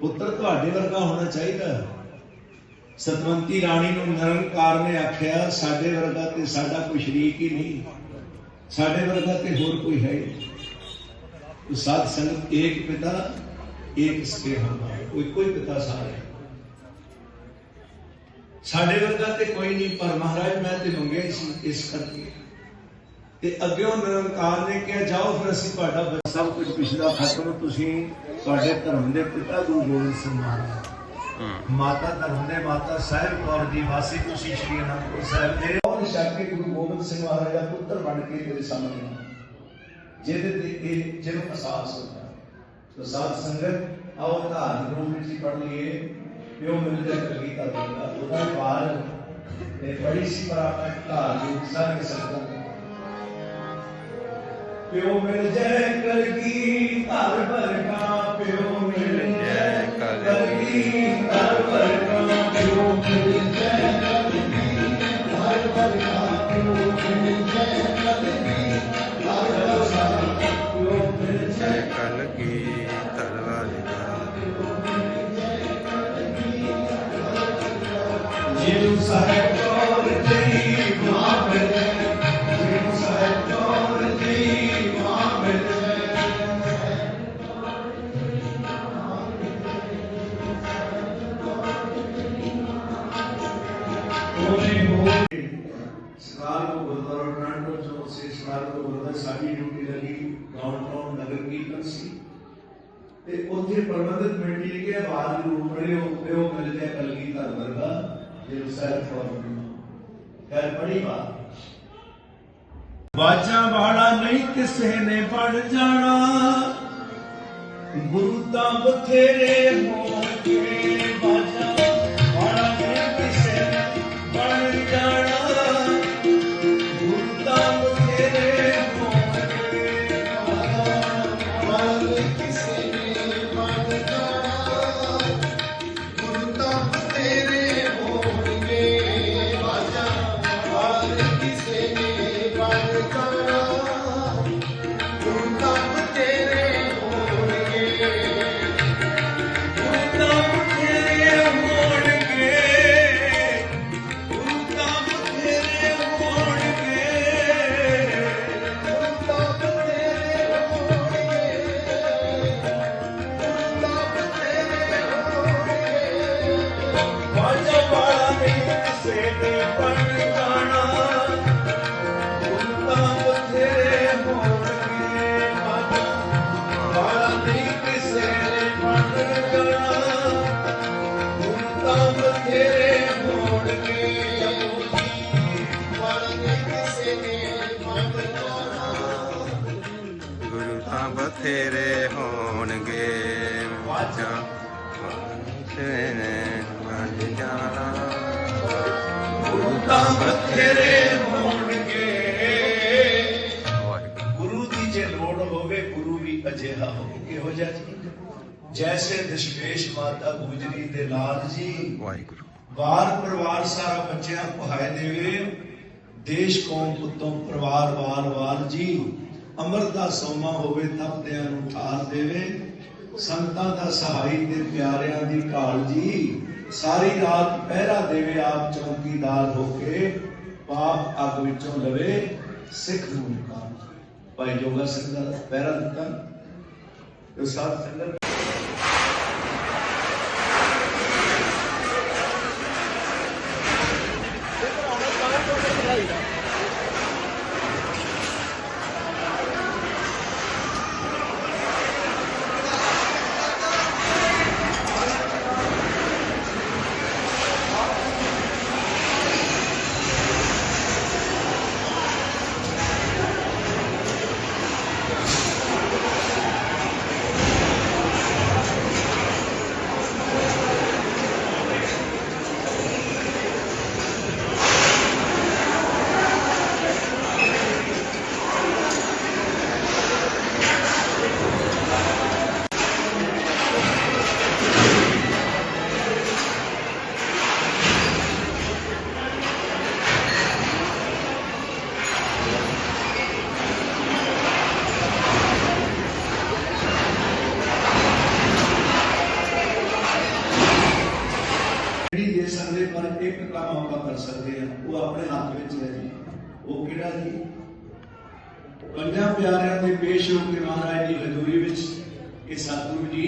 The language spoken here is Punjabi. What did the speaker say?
ਪੁੱਤਰ ਤੁਹਾਡੇ ਵਰਗਾ ਹੋਣਾ ਚਾਹੀਦਾ ਸਤਵੰਤੀ ਰਾਣੀ ਨੂੰ ਨਰਨਕਾਰ ਨੇ ਆਖਿਆ ਸਾਡੇ ਵਰਗਾ ਤੇ ਸਾਡਾ ਕੋਈ ਸ਼ਰੀਕ ਹੀ ਨਹੀਂ ਸਾਡੇ ਵਰਗਾ ਤੇ ਹੋਰ ਕੋਈ ਹੈ ਨਹੀਂ ਸਾਧ ਸੰਗਤ ਇੱਕ ਪਿਤਾ ਇੱਕ ਸਤਿਹਮ ਕੋਈ ਕੋਈ ਪਿਤਾ ਸਾਰੇ ਸਾਡੇ ਵਰਗਾ ਤੇ ਕੋਈ ਨਹੀਂ ਪਰ ਮਹਾਰਾਜ ਮੈਂ ਤੇ ਮੰਗਿਆ ਇਸ ਇਸ ਕਰਕੇ ਤੇ ਅੱਗਿਓਂ ਨਿਰੰਕਾਰ ਨੇ ਕਿਹਾ ਜਾਓ ਫਿਰ ਅਸੀਂ ਤੁਹਾਡਾ ਸਭ ਕੁਝ ਪਿਛਲਾ ਖਤਮ ਤੁਸੀਂ ਤੁਹਾਡੇ ਧਰਮ ਦੇ ਪਿਤਾ ਗੁਰੂ ਗੋਬਿੰਦ ਸਿੰਘ ਮਹਾਰਾਜ। ਮਾਤਾ ਧਰਮ ਦੇ ਮਾਤਾ ਸਾਹਿਬ ਕੌਰ ਜੀ ਵਾਸੀ ਤੁਸੀਂ ਸ਼੍ਰੀ ਅਨੰਦਪੁਰ ਸਾਹਿਬ ਦੇ। ਔਰ ਸ਼ਾਕੇ ਗੁਰੂ ਗੋਬਿੰਦ ਸਿੰਘ ਮਹਾਰਾਜ ਦਾ ਪੁੱਤਰ ਬਣ ਕੇ ਤੇਰੇ ਸਾਹਮਣੇ। ਜਿਹਦੇ ਤੇ ਇਹ ਜਿਹਨੂੰ ਅਹਿਸਾਸ ਹੁੰਦਾ ਤੋ ਸਾਧ ਸੰਗਤ ਆਓ ਧਾਰਨ ਰੂਪ ਵਿੱਚ ਹੀ ਪੜ ਲਈਏ। ਪਿਓ ਮਿਲ ਜਾ ਕਲੀ ਦਾ ਉਹਦਾ ਵਾਰ ਇਹ ਬੜੀ ਸੀ ਪਰ ਆਪਾਂ ਧਾਰਨ ਰੂਪ ਸਾਰੇ ਨੂੰ। ਪਿਓ ਮਿਲ ਜੈ ਕਲਗੀ ਧਰ ਵਰਗਾ ਪਿਓ ਮਿਲ ਜੈ ਕਲਗੀ ਧਰ ਵਰਗਾ ਪਿਓ ਮਿਲ ਜੈ ਕਲਗੀ ਧਰ ਵਰਗਾ ਪਿਓ ਮਿਲ ਜੈ ਕਲਗੀ ਧਰ ਵਰਗਾ ਪਿਓ ਮਿਲ ਜੈ ਕਲ ਕੀ ਤਲਵਾਰੀ ਜਿਹਨੂੰ ਸਾਹਿਬ ਟਰਾਂਟੋ ਜੋ ਸੇ ਸਰਕਾਰ ਨੂੰ ਗੁਰਦੁਆਰਾ ਸਾਡੀ ਡਿਊਟੀ ਲੱਗੀ ਡਾਊਨਟਾਊਨ ਨਗਰ ਕੀਰਤਨ ਸੀ। ਤੇ ਉੱਥੇ ਪ੍ਰਬੰਧਕ ਕਮੇਟੀ ਨੇ ਕਿਹਾ ਬਾਦ ਨੂੰ ਪੜਿਓ ਪਿਓ ਮਿਲ ਜਾ ਕਲਗੀ ਧਰ ਵਰਗਾ ਜੇ ਸਾਹਿਬ ਫੋਰਮ ਗੱਲ ਬੜੀ ਬਾਤ। ਬਾਜਾਂ ਵਾਲਾ ਨਹੀਂ ਕਿਸੇ ਨੇ ਬਣ ਜਾਣਾ। ਗੁਰੂ ਤਾਂ ਬਥੇਰੇ ਹੋਣਗੇ ਤਾਂ ਗੁਰੂ ਤਾਂ ਬਥੇਰੇ ਹੋਣਗੇ। ਵਾਜਾਂ ਨੇ ਮੰਨ ਜਾਣਾ। ਗੁਰੂ ਤਾਂ ਬਥੇਰੇ ਹੋਣਗੇ। ਗੁਰੂ ਦੀ ਜੇ ਲੋੜ ਹੋਵੇ ਗੁਰੂ ਵੀ ਅਜਿਹਾ ਹੋਵੇ। ਕਿਹੋ ਜਿਹਾ ਜੀ? ਜੈਸੇ ਦਸ਼ਮੇਸ਼ ਮਾਤਾ ਗੁਜਰੀ ਦੇ ਲਾਲ ਜੀ। ਵਾਹਿਗੁਰੂ। ਵਾਰ ਪਰਿਵਾਰ ਸਾਰਾ ਬੱਚਿਆਂ ਪਹਾਏ ਦੇਵੇ। ਦੇਸ਼ ਕੌਮ ਪੁੱਤੋਂ ਪਰਿਵਾਰ ਵਾਰ ਵਾਰ ਜੀ, ਅੰਮ੍ਰਿਤ ਦਾ ਸੋਮਾ ਹੋਵੇ ਤਪਦਿਆਂ ਨੂੰ ਠਾਰ ਦੇਵੇ ਸੰਤਾਂ ਦਾ ਸਹਾਈ ਤੇ ਪਿਆਰਿਆਂ ਦੀ ਢਾਲ ਜੀ, ਸਾਰੀ ਰਾਤ ਪਹਿਰਾ ਦੇਵੇ ਆਪ ਚੌਕੀਦਾਰ ਹੋ ਕੇ, ਪਾਪ ਅੱਗ ਵਿੱਚੋਂ ਲਵੇ, ਸਿੱਖ ਨੂੰ ਨਿਕਾਲ ਭਾਈ ਜੋਗਾ ਸਿੰਘ ਦਾ ਪਹਿਰਾ ਦਿੱਤਾ। ਤੇ ਸਾਧ ਸੰਗਤ Florida. ਕੰਮ ਆਪਾਂ ਕਰ ਸਕਦੇ ਹਾਂ, ਉਹ ਆਪਣੇ ਹੱਥ ਵਿੱਚ ਹੈ ਜੀ। ਉਹ ਕਿਹੜਾ ਜੀ? ਪੰਜਾਂ ਪਿਆਰਿਆਂ ਦੇ ਪੇਸ਼ ਹੋ ਕੇ ਮਹਾਰਾਜ ਦੀ ਹਜ਼ੂਰੀ ਵਿੱਚ ਇਹ ਸਤਿਗੁਰੂ ਜੀ